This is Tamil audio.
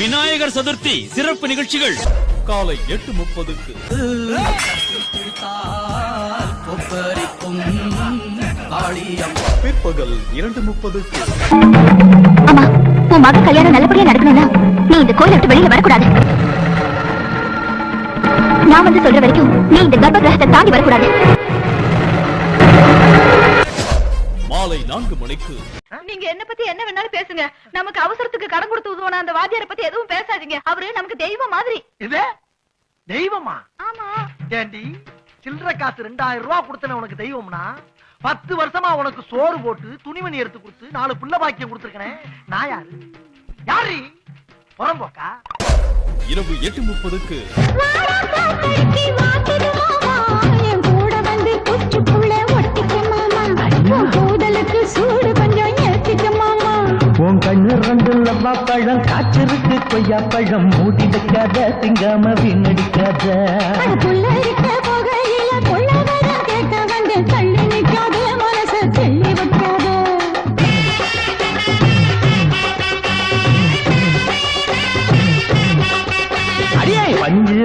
விநாயகர் சதுர்த்தி சிறப்பு நிகழ்ச்சிகள். காலை எட்டு முப்பதுக்கு. பிற்பகல் இரண்டு முப்பதுக்கு. அம்மா உன் கல்யாணம் நல்லபடியா நடக்கணும்னா நீ இந்த கோயிலை விட்டு வெளியில வரக்கூடாது. நான் வந்து சொல்ற வரைக்கும் நீ இந்த கர்ப்ப கிரகத்தை தாண்டி வரக்கூடாது. மாலை நான்கு மணிக்கு. நீங்க என்ன பத்தி என்ன வேணாலும் பேசுங்க. நமக்கு அவசரத்துக்கு கடன் கொடுத்து உதவன அந்த வாத்தியார பத்தி எதுவும் பேசாதீங்க. அவரு நமக்கு தெய்வம் மாதிரி. இது? தெய்வமா? ஆமா. ஏண்டி சில்லற காசு ரெண்டாயிரம் ரூபாய் கொடுத்தன உனக்கு தெய்வம்னா? பத்து வருஷமா உனக்கு சோறு போட்டு துணிமணி எடுத்து கொடுத்து நாலு புள்ள பாக்கியம் கொடுத்துருக்கனே. நான் யாரு? யாரு புறம்போக்கா இரவு எட்டு முப்பதுக்கு ஒன்னு ரெண்டு லவ்வா பழம் காய்ச்சிருக்கு கொய்யா பழம் மூடி வைக்காத. திங்காம வீணடிக்காத பஞ்சு